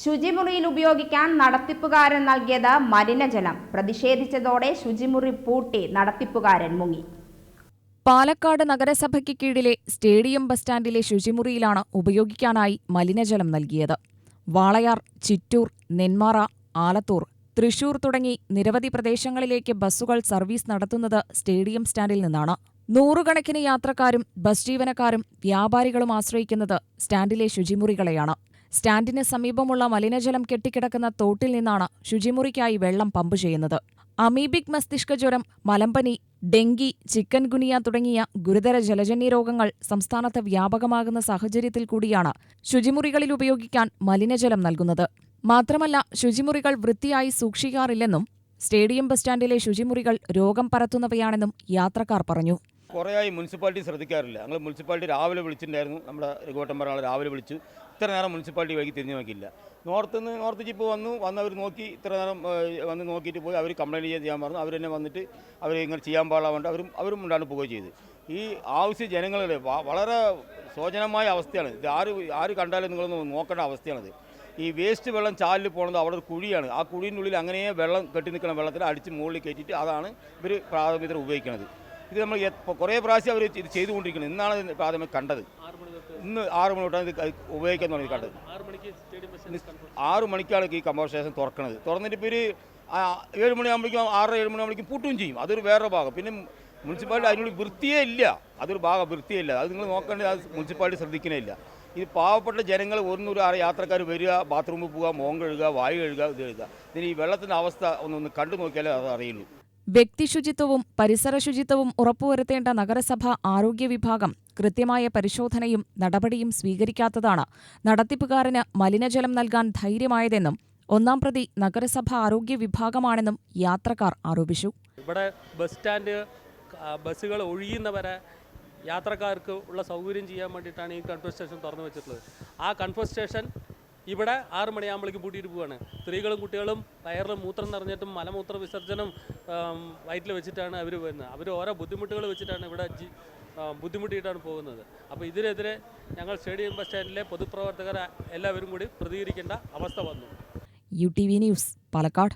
ശുചിമുറിയിൽ ഉപയോഗിക്കാൻ നടത്തിപ്പുകാരൻ നൽകിയത് മലിനജലം. പ്രതിഷേധിച്ചതോടെ ശുചിമുറി പൂട്ടി നടത്തിപ്പുകാരൻ മുങ്ങി. പാലക്കാട് നഗരസഭയ്ക്ക് കീഴിലെ സ്റ്റേഡിയം ബസ് സ്റ്റാൻഡിലെ ശുചിമുറിയിലാണ് ഉപയോഗിക്കാനായി മലിനജലം നൽകിയത്. വാളയാർ ചിറ്റൂർ നെന്മാറ ആലത്തൂർ തൃശൂർ തുടങ്ങി നിരവധി പ്രദേശങ്ങളിലേക്ക് ബസ്സുകൾ സർവീസ് നടത്തുന്നത് സ്റ്റേഡിയം സ്റ്റാൻഡിൽ നിന്നാണ്. നൂറുകണക്കിന് യാത്രക്കാരും ബസ് ജീവനക്കാരും വ്യാപാരികളും ആശ്രയിക്കുന്നത് സ്റ്റാൻഡിലെ ശുചിമുറികളെയാണ്. സ്റ്റാൻഡിന് സമീപമുള്ള മലിനജലം കെട്ടിക്കിടക്കുന്ന തോട്ടിൽ നിന്നാണ് ശുചിമുറിക്കായി വെള്ളം പമ്പ് ചെയ്യുന്നത്. അമീബിക് മസ്തിഷ്ക ജ്വരം മലമ്പനി ഡെങ്കി ചിക്കൻ ഗുനിയ തുടങ്ങിയ ഗുരുതര ജലജന്യ രോഗങ്ങൾ സംസ്ഥാനത്ത് വ്യാപകമാകുന്ന സാഹചര്യത്തിൽ കൂടിയാണ് ശുചിമുറികളിൽ ഉപയോഗിക്കാൻ മലിനജലം നൽകുന്നത്. മാത്രമല്ല ശുചിമുറികൾ വൃത്തിയായി സൂക്ഷിക്കാറില്ലെന്നും സ്റ്റേഡിയം ബസ് സ്റ്റാൻഡിലെ ശുചിമുറികൾ രോഗം പരത്തുന്നവയാണെന്നും യാത്രക്കാർ പറഞ്ഞു. കുറേയായി മുനിസിപ്പാലിറ്റി ശ്രദ്ധിക്കാറില്ല. ഞങ്ങൾ മുനിസിപ്പാലിറ്റി രാവിലെ വിളിച്ചിട്ടുണ്ടായിരുന്നു. നമ്മുടെ രഘുവട്ടം പറഞ്ഞ രാവിലെ വിളിച്ചു. ഇത്ര നേരം മുനിസിപ്പാലിറ്റി വൈകി തിരിഞ്ഞു നോക്കിയില്ല. നോർത്ത് നിന്ന് നോർത്ത് ജിപ്പ് വന്നു. വന്ന് അവർ നോക്കി ഇത്ര നേരം വന്ന് നോക്കിയിട്ട് പോയി അവർ കംപ്ലയിന്റ് ചെയ്യാൻ ചെയ്യാൻ പറഞ്ഞു. അവർ വന്നിട്ട് അവർ ഇങ്ങനെ ചെയ്യാൻ പാടാവേണ്ട അവരും അവരും ഉണ്ടാണ് പോവുകയും ചെയ്തു. ഈ ആവശ്യ ജനങ്ങളുടെ വളരെ ശോചനമായ അവസ്ഥയാണ്. ഇത് ആര് ആര് കണ്ടാലും നിങ്ങളൊന്ന് നോക്കേണ്ട അവസ്ഥയാണിത്. ഈ വേസ്റ്റ് വെള്ളം ചാലിൽ പോകുന്നത് അവിടെ ഒരു കുഴിയാണ്. ആ കുഴീന്റെ ഉള്ളിൽ അങ്ങനെ വെള്ളം കെട്ടി നിൽക്കുന്ന വെള്ളത്തിൽ അടിച്ച് മുകളിൽ കയറ്റിയിട്ട് അതാണ് ഇവർ പ്രാഥമികത ഉപയോഗിക്കുന്നത് ഇത് നമ്മൾ കുറേ പ്രാവശ്യം അവർ ഇത് ചെയ്തുകൊണ്ടിരിക്കുന്നത് ഇന്നാണ് പ്രാഥമിക കണ്ടത്. ഇന്ന് ആറ് മണി തൊട്ടാണ് ഇത് ഉപയോഗിക്കാൻ തുടങ്ങി കണ്ടത്. ആറ് മണിക്കാണ് ഈ കമ്പോസ്റ്റ് സ്റ്റേഷൻ തുറക്കുന്നത് തുറന്നിട്ട് ഇപ്പോൾ ഒരു ഏഴ് മണിയാകുമ്പോഴേക്കും ആറ് ഏഴ് മണിയാകുമ്പോഴേക്കും പൂട്ടുകയും ചെയ്യും. അതൊരു വേറെ ഭാഗം. പിന്നെ മുനിസിപ്പാലിറ്റി അതിനുള്ളിൽ വൃത്തിയേ ഇല്ല. അതൊരു ഭാഗം വൃത്തിയേ ഇല്ല. അത് നിങ്ങൾ നോക്കേണ്ടത് അത് മുനിസിപ്പാലിറ്റി ശ്രദ്ധിക്കണേ ഇല്ല. ഇത് പാവപ്പെട്ട ജനങ്ങൾ ഒന്നൊരു ആറ് യാത്രക്കാർ വരിക ബാത്റൂമിൽ പോവുക മോൻ കഴുകുക വായു കഴുകുക ഇത് കഴുകുക ഇതിന് ഈ വെള്ളത്തിന്റെ അവസ്ഥ ഒന്നൊന്ന് കണ്ടു നോക്കിയാലേ അത് അറിയുള്ളൂ. വ്യക്തിശുചിത്വവും പരിസരശുചിത്വവും ഉറപ്പുവരുത്തേണ്ട നഗരസഭാ ആരോഗ്യ വിഭാഗം കൃത്യമായ പരിശോധനയും നടപടിയും സ്വീകരിക്കാത്തതാണ് നടത്തിപ്പുകാരന് മലിനജലം നൽകാൻ ധൈര്യമായതെന്നും ഒന്നാം പ്രതി നഗരസഭ ആരോഗ്യ വിഭാഗമാണെന്നും യാത്രക്കാർ ആരോപിച്ചു. ഇവിടെ ബസ് സ്റ്റാൻഡ് ബസ്സുകൾ ഒഴിയുന്നവരെ യാത്രക്കാർക്ക് ഉള്ള സൗകര്യം ചെയ്യാൻ വേണ്ടിയിട്ടാണ് ഈ കൺഫ്യൂസ് സ്റ്റേഷൻ തുറന്നു വെച്ചിട്ടുള്ളത്. ആ കൺഫ്യൂസ് സ്റ്റേഷൻ ഇവിടെ ആറ് മണിയാകുമ്പോഴേക്കും പൂട്ടിയിട്ട് പോവുകയാണ് സ്ത്രീകളും കുട്ടികളും വയറിൽ മൂത്രം നിറഞ്ഞിട്ടും മലമൂത്ര വിസർജനം വയറ്റിൽ വെച്ചിട്ടാണ് അവർ വരുന്നത്. അവർ ഓരോ ബുദ്ധിമുട്ടുകൾ വെച്ചിട്ടാണ് ഇവിടെ ബുദ്ധിമുട്ടിയിട്ടാണ് പോകുന്നത്. അപ്പോൾ ഇതിനെതിരെ ഞങ്ങൾ സ്റ്റേഡിയം ബസ് സ്റ്റാൻഡിലെ പൊതുപ്രവർത്തകർ എല്ലാവരും കൂടി പ്രതികരിക്കേണ്ട അവസ്ഥ വന്നു. U T V news Palakkad.